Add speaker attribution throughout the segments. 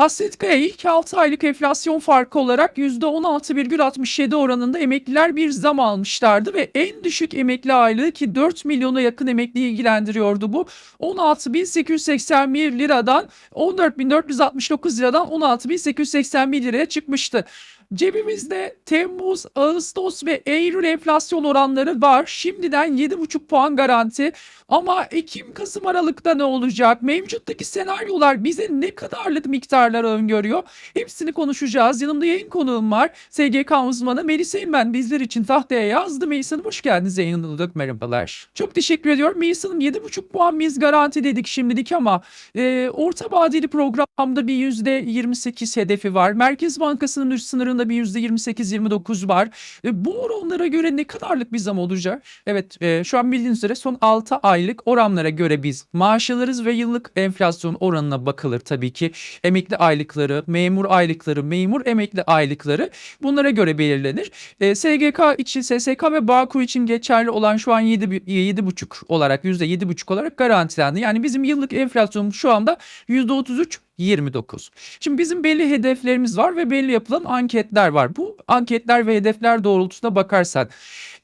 Speaker 1: Hasret Kaya ilk 6 aylık enflasyon farkı olarak %16,67 oranında emekliler bir zam almışlardı ve en düşük emekli aylığı ki 4 milyona yakın emekliyi ilgilendiriyordu bu. 16.881 liradan 14.469 liradan 16.881 liraya çıkmıştı. Cebimizde Temmuz, Ağustos ve Eylül enflasyon oranları var. Şimdiden 7,5 puan garanti. Ama Ekim, Kasım, Aralık'ta ne olacak? Mevcuttaki senaryolar bize ne kadarlık miktarlar öngörüyor? Hepsini konuşacağız. Yanımda yayın konuğum var. SGK uzmanı Melisa İlmen bizler için tahtaya yazdı. Melisa Hanım hoş geldiniz yayınladık. Merhabalar. Çok teşekkür ediyorum. Melisa Hanım 7,5 puan biz garanti dedik şimdilik ama e, orta vadeli programda bir %28 hedefi var. Merkez Bankası'nın üst sınırında bir %28-29 var. E, bu oranlara göre ne kadarlık bir zam olacak? Evet e, şu an bildiğiniz üzere son 6 aylık oranlara göre biz maaş alırız ve yıllık enflasyon oranına bakılır tabii ki. Emekli aylıkları, memur aylıkları, memur emekli aylıkları bunlara göre belirlenir. E, SGK için, SSK ve Bağkur için geçerli olan şu an 7, 7,5 olarak %7,5 olarak garantilendi. Yani bizim yıllık enflasyonumuz şu anda %33 29. Şimdi bizim belli hedeflerimiz var ve belli yapılan anketler var. Bu anketler ve hedefler doğrultusunda bakarsan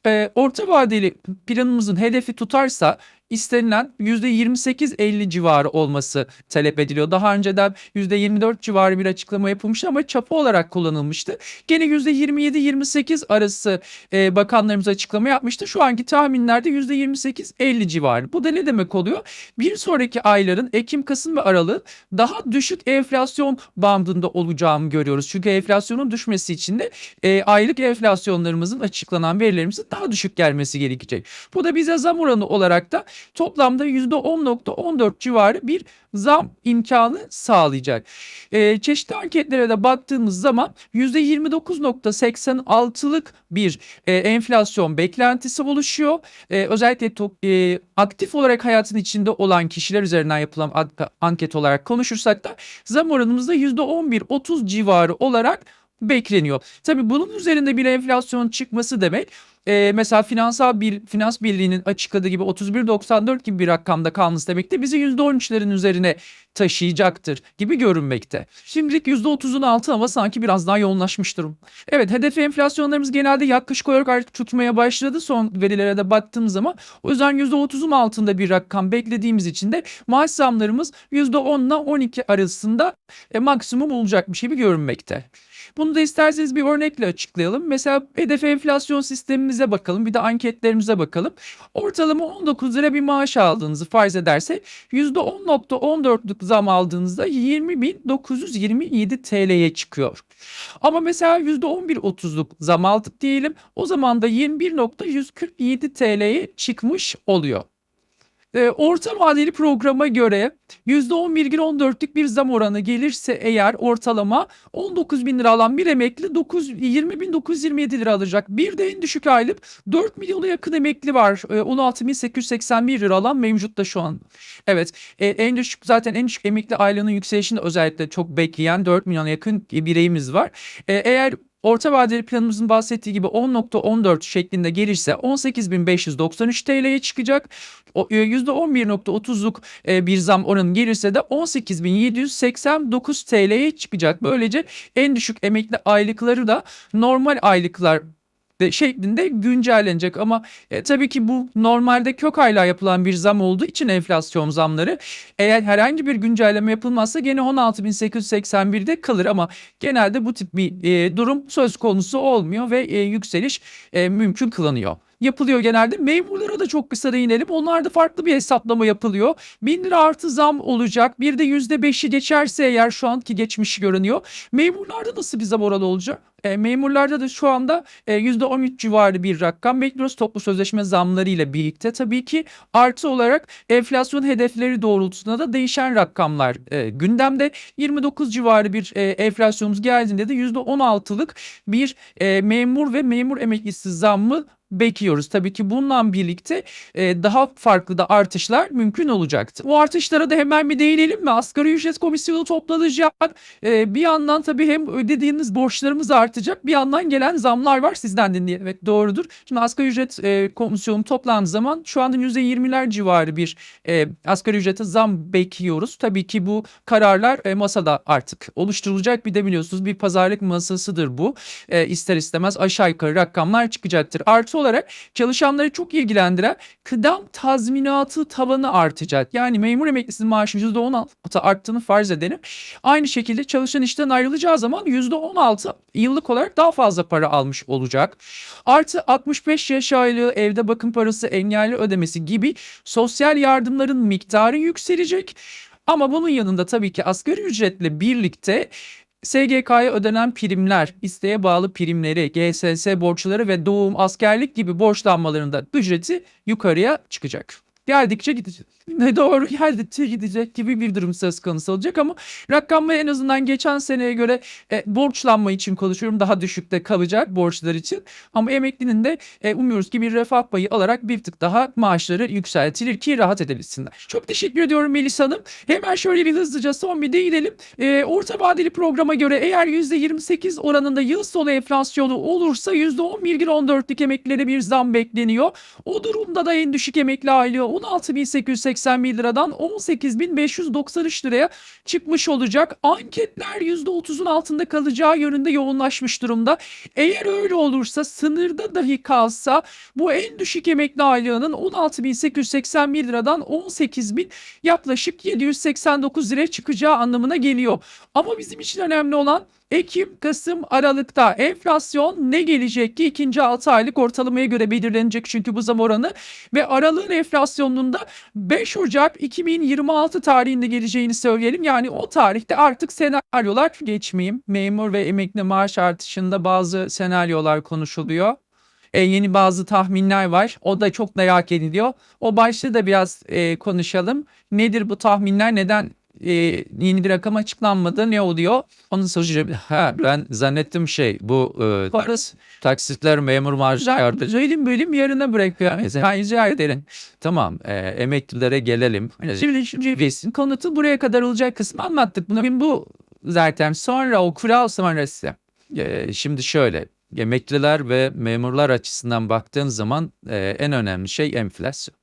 Speaker 1: e, orta vadeli planımızın hedefi tutarsa istenilen %28-50 civarı olması talep ediliyor. Daha önceden %24 civarı bir açıklama yapılmıştı ama çapa olarak kullanılmıştı. Gene %27-28 arası e, bakanlarımız açıklama yapmıştı. Şu anki tahminlerde %28-50 civarı. Bu da ne demek oluyor? Bir sonraki ayların Ekim, Kasım ve Aralık daha düşük enflasyon bandında olacağını görüyoruz. Çünkü enflasyonun düşmesi için de e, aylık enflasyonlarımızın açıklanan verilerimizin daha düşük gelmesi gerekecek. Bu da bize zam oranı olarak da toplamda %10.14 civarı bir zam imkanı sağlayacak. Ee, çeşitli anketlere de baktığımız zaman %29.86'lık bir e, enflasyon beklentisi oluşuyor. E, özellikle e, aktif olarak hayatın içinde olan kişiler üzerinden yapılan an- anket olarak konuşursak da zam oranımızda %11-30 civarı olarak bekleniyor. Tabii bunun üzerinde bir enflasyon çıkması demek e, mesela finansal bir finans birliğinin açıkladığı gibi 31.94 gibi bir rakamda kalması demek de bizi %13'lerin üzerine taşıyacaktır gibi görünmekte. Şimdilik %30'un altı ama sanki biraz daha yoğunlaşmış durum. Evet hedef enflasyonlarımız genelde yaklaşık olarak artık tutmaya başladı son verilere de baktığımız zaman. O yüzden %30'un altında bir rakam beklediğimiz için de maaş zamlarımız %10 ile 12 arasında e, maksimum olacakmış gibi görünmekte. Bunu da isterseniz bir örnekle açıklayalım. Mesela hedef enflasyon sistemimize bakalım. Bir de anketlerimize bakalım. Ortalama 19 lira bir maaş aldığınızı farz edersek %10.14'lük zam aldığınızda 20.927 TL'ye çıkıyor. Ama mesela %11.30'luk zam aldık diyelim. O zaman da 21.147 TL'ye çıkmış oluyor. E, orta vadeli programa göre %10,14'lük bir zam oranı gelirse eğer ortalama 19 bin lira alan bir emekli 9, 20.927 lira alacak. Bir de en düşük aylık 4 milyona yakın emekli var. E, 16.881 lira alan mevcutta şu an. Evet e, en düşük zaten en düşük emekli aylığının yükselişini özellikle çok bekleyen 4 milyona yakın bireyimiz var. E, eğer Orta vadeli planımızın bahsettiği gibi 10.14 şeklinde gelirse 18.593 TL'ye çıkacak. O, e, %11.30'luk e, bir zam oranı gelirse de 18.789 TL'ye çıkacak. Böylece en düşük emekli aylıkları da normal aylıklar de şeklinde güncellenecek. Ama e, tabii ki bu normalde kök aylığa yapılan bir zam olduğu için enflasyon zamları eğer herhangi bir güncelleme yapılmazsa gene 16.881'de kalır. Ama genelde bu tip bir e, durum söz konusu olmuyor ve e, yükseliş e, mümkün kılanıyor yapılıyor genelde. Memurlara da çok kısa değinelim. Onlarda farklı bir hesaplama yapılıyor. 1000 lira artı zam olacak. Bir de %5'i geçerse eğer şu anki geçmişi görünüyor. Memurlarda nasıl bir zam oranı olacak? E, memurlarda da şu anda e, %13 civarı bir rakam bekliyoruz toplu sözleşme zamları ile birlikte. Tabii ki artı olarak enflasyon hedefleri doğrultusunda da değişen rakamlar e, gündemde. 29 civarı bir e, enflasyonumuz geldiğinde de %16'lık bir e, memur ve memur emeklisi zammı bekliyoruz. Tabii ki bununla birlikte e, daha farklı da artışlar mümkün olacaktı. Bu artışlara da hemen bir değinelim mi? Asgari ücret komisyonu toplanacak. E, bir yandan tabii hem ödediğiniz borçlarımız artacak bir yandan gelen zamlar var sizden dinleyelim. Evet doğrudur. Şimdi asgari ücret e, komisyonu toplandığı zaman şu anda %20'ler civarı bir e, asgari ücrete zam bekliyoruz. Tabii ki bu kararlar e, masada artık oluşturulacak. Bir de biliyorsunuz bir pazarlık masasıdır bu. E, ister istemez aşağı yukarı rakamlar çıkacaktır. Artı olarak çalışanları çok ilgilendiren kıdem tazminatı tavanı artacak. Yani memur emeklisinin maaşı %16 arttığını farz edelim. Aynı şekilde çalışan işten ayrılacağı zaman %16 yıllık olarak daha fazla para almış olacak. Artı 65 yaş aylığı evde bakım parası engelli ödemesi gibi sosyal yardımların miktarı yükselecek. Ama bunun yanında tabii ki asgari ücretle birlikte SGK'ya ödenen primler, isteğe bağlı primleri, GSS borçları ve doğum, askerlik gibi borçlanmalarında ücreti yukarıya çıkacak. Geldikçe gidecek. Ne doğru geldikçe gidecek gibi bir durum söz konusu olacak ama rakamı en azından geçen seneye göre e, borçlanma için konuşuyorum daha düşükte kalacak borçlar için. Ama emeklinin de e, umuyoruz ki bir refah payı alarak bir tık daha maaşları yükseltilir ki rahat edebilsinler. Çok teşekkür ediyorum Melis Hanım. Hemen şöyle bir hızlıca son bir değinelim. E, orta vadeli programa göre eğer %28 oranında yıl sonu enflasyonu olursa %11,14'lük emeklilere bir zam bekleniyor. O durumda da en düşük emekli aylığı 16.881 liradan 18.593 liraya çıkmış olacak. Anketler %30'un altında kalacağı yönünde yoğunlaşmış durumda. Eğer öyle olursa sınırda dahi kalsa bu en düşük emekli aylığının 16.881 liradan 18.000 yaklaşık 789 liraya çıkacağı anlamına geliyor. Ama bizim için önemli olan Ekim, Kasım, Aralık'ta enflasyon ne gelecek ki ikinci 6 aylık ortalamaya göre belirlenecek çünkü bu zam oranı ve aralığın enflasyonunda 5 Ocak 2026 tarihinde geleceğini söyleyelim. Yani o tarihte artık senaryolar geçmeyeyim. Memur ve emekli maaş artışında bazı senaryolar konuşuluyor. E, yeni bazı tahminler var. O da çok merak ediliyor. O başlığı da biraz e, konuşalım. Nedir bu tahminler? Neden e, yeni bir rakam açıklanmadı. Ne oluyor? Onu soracağım. Ha, ben zannettim şey bu e, parız taksitler memur marjı ayardı. Söyledim bölüm yarına bırakıyor. Mesela rica ederim. Tamam e, emeklilere gelelim. Hani Şimdi şimdi vesin konutu buraya kadar olacak kısmı anlattık. Şimdi bu zaten sonra o kural sonrası. E, şimdi şöyle emekliler ve memurlar açısından baktığın zaman e, en önemli şey enflasyon.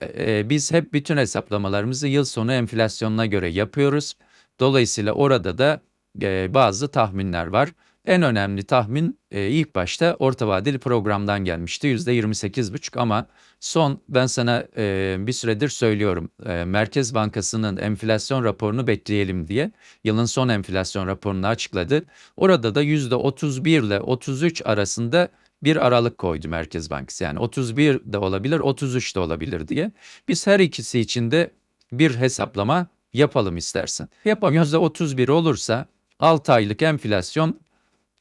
Speaker 1: E, e, biz hep bütün hesaplamalarımızı yıl sonu enflasyonuna göre yapıyoruz. Dolayısıyla orada da e, bazı tahminler var. En önemli tahmin e, ilk başta orta vadeli programdan gelmişti %28,5 ama son ben sana e, bir süredir söylüyorum e, Merkez Bankası'nın enflasyon raporunu bekleyelim diye yılın son enflasyon raporunu açıkladı. Orada da %31 ile 33 arasında bir aralık koydu Merkez Bankası. Yani 31 de olabilir, 33 de olabilir diye. Biz her ikisi için de bir hesaplama yapalım istersen. Yapalım. %31 olursa 6 aylık enflasyon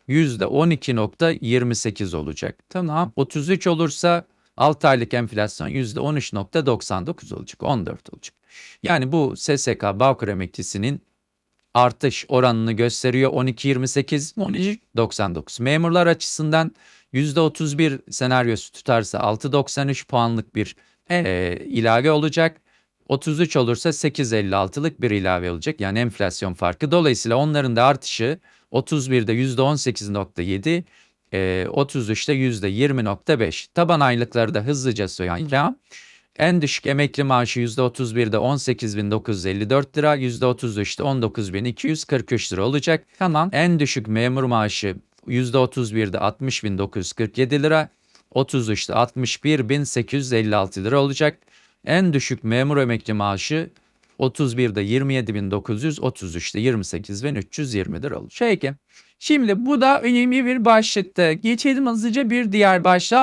Speaker 1: %12.28 olacak. Tamam. 33 olursa 6 aylık enflasyon %13.99 olacak. 14 olacak. Yani bu SSK Bağkur emeklisinin artış oranını gösteriyor 12.28, 13.99. Memurlar açısından %31 senaryosu tutarsa 6.93 puanlık bir e, ilave olacak. 33 olursa 8.56'lık bir ilave olacak. Yani enflasyon farkı. Dolayısıyla onların da artışı 31'de %18.7, e, 33'te %20.5. Taban aylıkları da hızlıca söyleyeceğim. En düşük emekli maaşı %31'de 18.954 lira, %33'te 19.243 lira olacak. Tamam. En düşük memur maaşı %31'de 60.947 lira, 33'te 61.856 lira olacak. En düşük memur emekli maaşı 31'de 27.900, 33'te 28.320 lira olacak. Peki. Şimdi bu da önemli bir başlıktı. Geçelim hızlıca bir diğer başlığa.